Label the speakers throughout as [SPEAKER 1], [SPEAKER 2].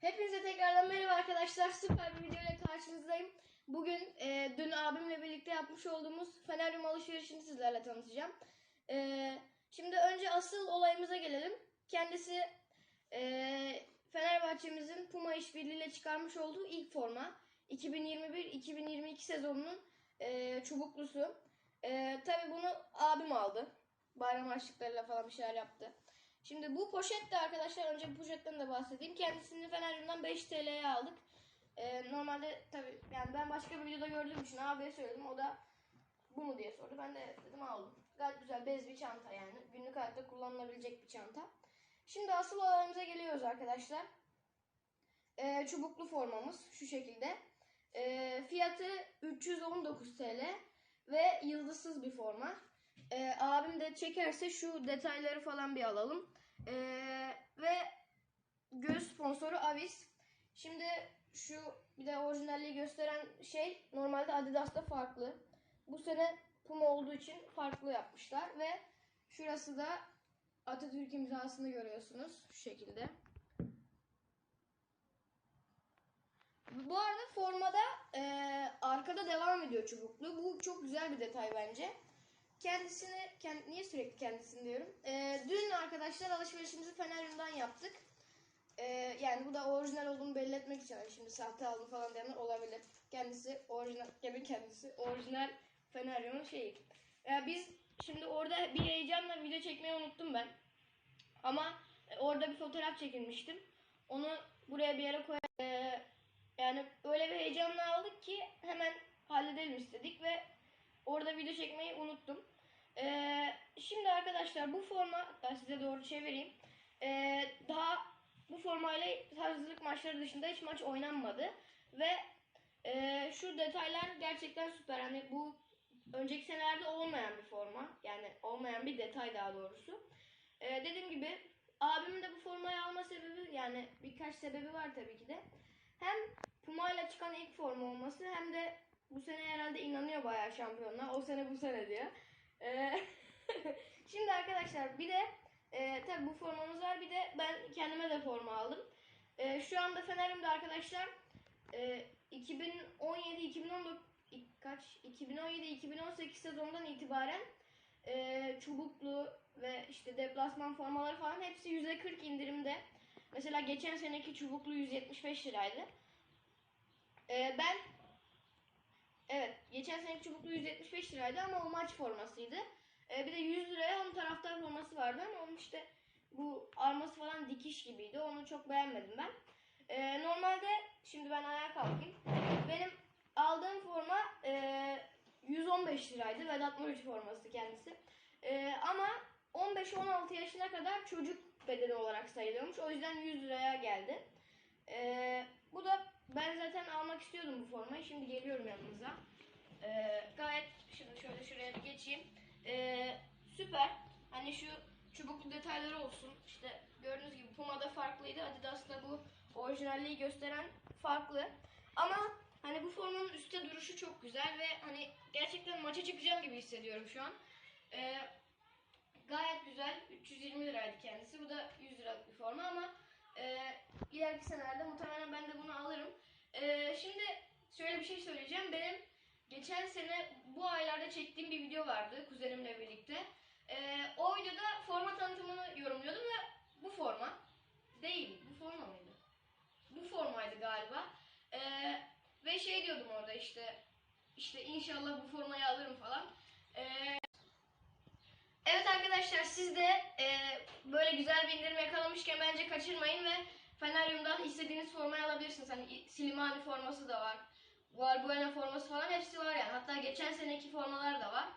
[SPEAKER 1] Hepinize tekrardan merhaba arkadaşlar. Süper bir videoyla karşınızdayım. Bugün e, dün abimle birlikte yapmış olduğumuz Feneryum alışverişini sizlerle tanıtacağım. E, şimdi önce asıl olayımıza gelelim. Kendisi e, Fenerbahçe'mizin Puma işbirliğiyle çıkarmış olduğu ilk forma. 2021-2022 sezonunun e, çubuklusu. E, Tabi bunu abim aldı. Bayram harçlıklarıyla falan bir şeyler yaptı. Şimdi bu poşet de arkadaşlar önce bu poşetten de bahsedeyim. Kendisini Feneryum'dan 5 TL'ye aldık. Ee, normalde tabii yani ben başka bir videoda gördüğüm için abiye söyledim. O da bu mu diye sordu. Ben de dedim aldım. Gayet güzel bez bir çanta yani. Günlük hayatta kullanılabilecek bir çanta. Şimdi asıl olayımıza geliyoruz arkadaşlar. Ee, çubuklu formamız şu şekilde. Ee, fiyatı 319 TL ve yıldızsız bir forma. Ee, abim de çekerse şu detayları falan bir alalım. Ee, ve göğüs sponsoru Avis. Şimdi şu bir de orijinalliği gösteren şey normalde Adidas'ta farklı. Bu sene Puma olduğu için farklı yapmışlar ve şurası da Atatürk imzasını görüyorsunuz şu şekilde. Bu arada formada e, arkada devam ediyor çubuklu. Bu çok güzel bir detay bence. Kendisini, kend, niye sürekli kendisini diyorum. E, dün arkadaşlar alışverişimizi Feneryum'dan yaptık. E, yani bu da orijinal olduğunu belli etmek için. Yani şimdi sahte aldım falan diyenler olabilir. Kendisi orijinal, yani kendisi orijinal Feneryum'un şeyi. E, biz şimdi orada bir heyecanla video çekmeyi unuttum ben. Ama orada bir fotoğraf çekilmiştim. Onu buraya bir yere koy. E, yani öyle bir heyecanla aldık ki hemen halledelim istedik ve orada video çekmeyi unuttum. Ee, şimdi arkadaşlar bu forma hatta size doğru çevireyim. Ee, daha bu formayla hazırlık maçları dışında hiç maç oynanmadı ve e, şu detaylar gerçekten süper. Hani bu önceki senelerde olmayan bir forma. Yani olmayan bir detay daha doğrusu. Ee, dediğim gibi abimin de bu formayı alma sebebi yani birkaç sebebi var tabii ki de. Hem Puma ile çıkan ilk forma olması hem de bu sene herhalde inanıyor bayağı şampiyonluğa. O sene bu sene diyor. Ee, Şimdi arkadaşlar bir de e, tabi bu formamız var. Bir de ben kendime de forma aldım. E, şu anda Fenerim'de arkadaşlar e, 2017-2019 kaç 2017-2018 sezonundan itibaren e, çubuklu ve işte deplasman formaları falan hepsi %40 indirimde. Mesela geçen seneki çubuklu 175 liraydı. E, ben Evet. Geçen seneki çubuklu 175 liraydı ama o maç formasıydı. Ee, bir de 100 liraya onun taraftar forması vardı ama onun işte bu arması falan dikiş gibiydi. Onu çok beğenmedim ben. Ee, normalde şimdi ben ayağa kalkayım. Benim aldığım forma e, 115 liraydı. Vedat Muriç forması kendisi. Ee, ama 15-16 yaşına kadar çocuk bedeni olarak sayılıyormuş. O yüzden 100 liraya geldi. Ee, bu da ben zaten almak istiyordum bu formayı. Şimdi geliyorum yanınıza. Ee, gayet şimdi şöyle şuraya bir geçeyim. Ee, süper. Hani şu çubuklu detayları olsun. İşte gördüğünüz gibi Puma'da farklıydı. Adidas'ta bu orijinalliği gösteren farklı. Ama hani bu formanın üstte duruşu çok güzel ve hani gerçekten maça çıkacağım gibi hissediyorum şu an. Ee, gayet güzel. 320 liraydı kendisi. Bu da 100 liralık bir forma ama e, ileriki senelerde muhtemelen ben de bunu alırım. E, şimdi şöyle bir şey söyleyeceğim. Benim geçen sene bu aylarda çektiğim bir video vardı kuzenimle birlikte. E, o videoda forma tanıtımını yorumluyordum ve bu forma değil. Bu forma mıydı? Bu formaydı galiba. E, ve şey diyordum orada işte işte inşallah bu formayı alırım falan. E, Evet arkadaşlar siz de e, böyle güzel bir indirim yakalamışken bence kaçırmayın ve Feneryum'dan istediğiniz formayı alabilirsiniz. Hani Slimani forması da var. Valbuena forması falan hepsi var yani. Hatta geçen seneki formalar da var.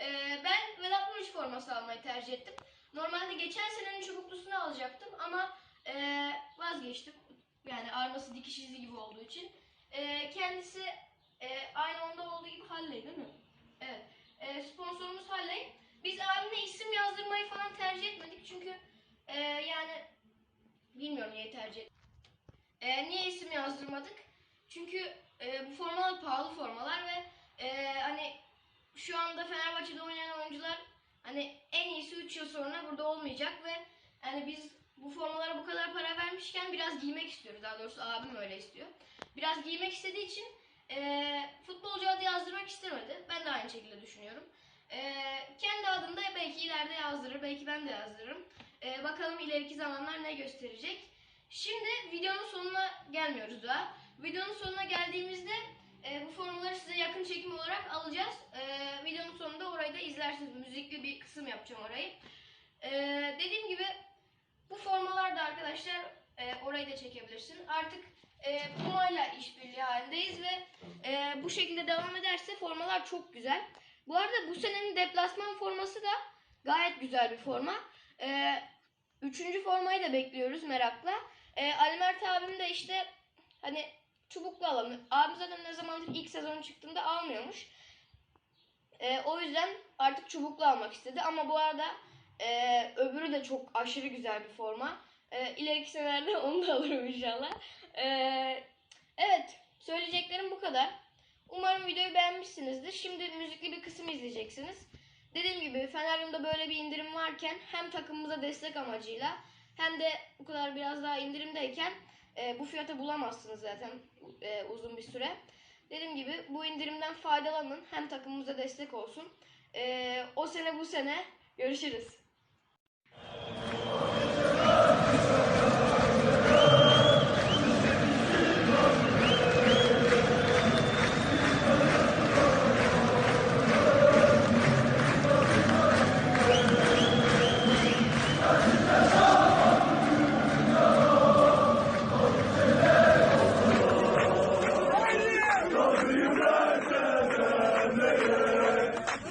[SPEAKER 1] E, ben Vedat Muriç forması almayı tercih ettim. Normalde geçen senenin çubuklusunu alacaktım ama e, vazgeçtim. Yani arması dikiş izi gibi olduğu için. E, kendisi e, aynı onda olduğu gibi Halley değil mi? Evet. E, sponsorumuz Halley. Biz abimle isim yazdırmayı falan tercih etmedik çünkü e, yani bilmiyorum niye tercih etmedik. E, niye isim yazdırmadık? Çünkü e, bu formalar pahalı formalar ve e, hani şu anda Fenerbahçe'de oynayan oyuncular hani en iyisi 3 yıl sonra burada olmayacak ve yani biz bu formalara bu kadar para vermiş gelmişken biraz giymek istiyoruz. Daha doğrusu abim öyle istiyor. Biraz giymek istediği için eee futbolcu adı yazdırmak istemedi. Ben de aynı şekilde düşünüyorum. Eee, kendi adını da belki ileride yazdırır. Belki ben de yazdırırım. Eee, bakalım ileriki zamanlar ne gösterecek. Şimdi videonun sonuna gelmiyoruz daha. Videonun sonuna geldiğimizde e, bu formaları size yakın çekim olarak alacağız. E, videonun sonunda orayı da izlersiniz. Müzikli bir kısım yapacağım orayı. E, dediğim gibi bu formalar da arkadaşlar e, orayı da çekebilirsin. Artık e, Puma ile işbirliği halindeyiz ve e, bu şekilde devam ederse formalar çok güzel. Bu arada bu senenin deplasman forması da gayet güzel bir forma. E, üçüncü formayı da bekliyoruz merakla. E, Ali Mert abim de işte hani çubuklu alalım. Abim zaten ne zamandır ilk sezon çıktığında almıyormuş. E, o yüzden artık çubuklu almak istedi. Ama bu arada e, öbürü de çok aşırı güzel bir forma. E, ileriki senelerde onu da alırım inşallah. E, evet söyleyeceklerim bu kadar. Umarım videoyu beğenmişsinizdir. Şimdi müzikli bir kısım izleyeceksiniz. Dediğim gibi Feneryum'da böyle bir indirim varken hem takımımıza destek amacıyla hem de bu kadar biraz daha indirimdeyken e, bu fiyata bulamazsınız zaten e, uzun bir süre. Dediğim gibi bu indirimden faydalanın. Hem takımımıza destek olsun. E, o sene bu sene görüşürüz.